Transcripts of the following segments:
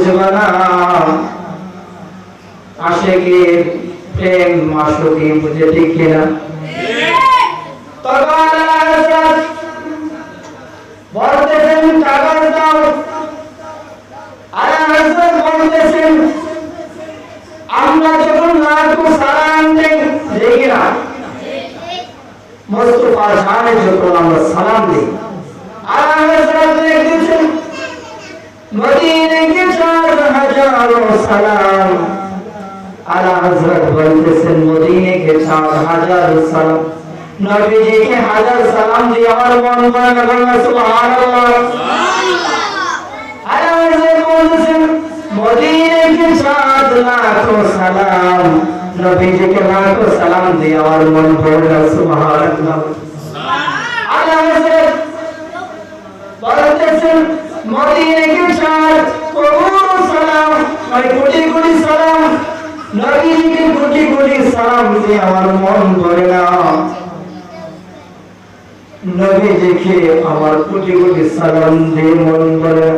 বুঝবানা আশেকের প্রেম মাসুকি বুঝে ঠিক কিনা তবে আল্লাহ হযরত বলতেছেন কাগজ দাও আল্লাহ হযরত বলতেছেন আমরা যখন নাকু সালাম দেই দেখি না মুস্তফা জানে যখন আমরা সালাম দিই আল্লাহ হযরত লিখেছেন মদিনে সালাম আলা হযরত বলতেছেন মদিনাকে 4000 সালাম নবীজিকে হাজার সালাম দিয়ে আমার মন করে না বললাম সুবহানাল্লাহ সুবহানাল্লাহ আলা হযরত বলতেছেন মদিনাকে 4 লাখ সালাম নবীজিকে লাখ সালাম দিয়ে আমার মন করে না সুবহানাল্লাহ নবীজিকে কোটি কোটি সালাম দিয়ে আমার মন না। কোটি কোটি সালাম দিয়ে মন ভরে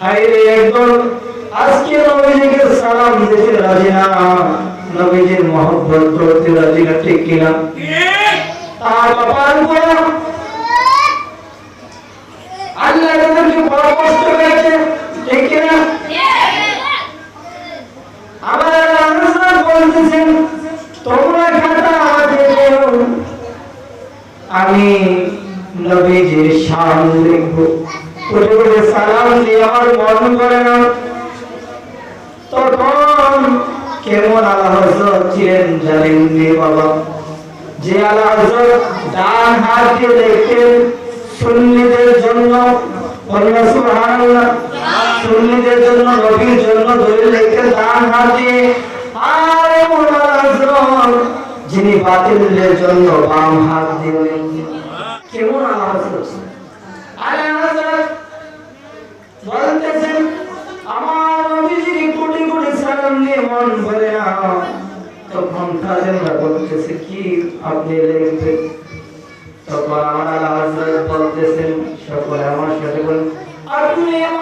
হাইরে একদম আজকে নবীজিকে সালাম দিতে রাজি না। নবীজির মহব্বত করতে রাজি না ঠিক কিনা? তার উপরে আল্লাহ তাদেরকে বড় কষ্ট পেয়েছে ঠিক কিনা আমার আল্লাহ বলতেছেন তোমরা খাতা আমাকে দেও আমি নবীজির শান লিখব কোটি কোটি সালাম দিয়ে আমার মন করে না। তখন কেমন আল্লাহ হজরত ছিলেন জানেন নি বাবা? যে আল্লাহ হজরত ডান হাত দিয়ে দেখতেন সুন্নিদের জন্য, বলুন সুবহানাল্লাহ, সুন্নিদের জন্য, নবীর জন্য দলিল লিখতেন ডান হাত দিয়ে। আর এমন আল্লাহ হজরত যিনি বাতিলের জন্য বাম হাত দিয়ে লিখতেন কেমন আওয়াজ করছে আর বলতেছেন আমার নবীজিকে কোটি কোটি সালাম মন ভরে না। তখন খাদেমরা কি আপনি লিখবেন? তখন আমার হযরত বলতেছেন, সকলে আমার সাথে বলেন, আপনি মাওলা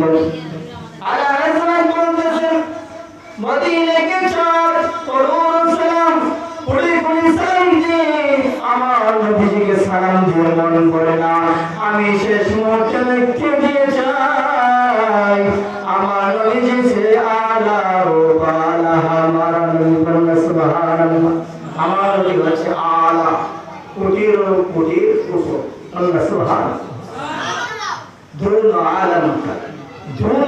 করল আর আরেকবার বলতেছেন, মদিনাকে চল করুন সালাম আমার নবীজিকে সালাম দিয়ে মনে করে না। আমি শেষ মুহূর্তে মৃত্যু আমার নবীজি সে আলা ও বালা আমার নবী বলল সুবহানাল্লাহ আলা, কোটির আলম। যৌন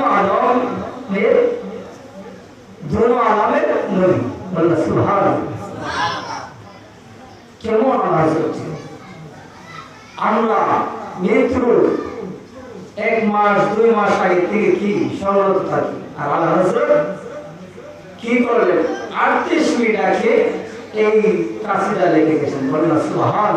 আমরা এক মাস, দুই মাস আগে থেকে কি আর আল্লাহ কি করলেন? আটত্রিশ মিনিট আগে এই কাশিটা লেগে গেছেন। বললেন সুহান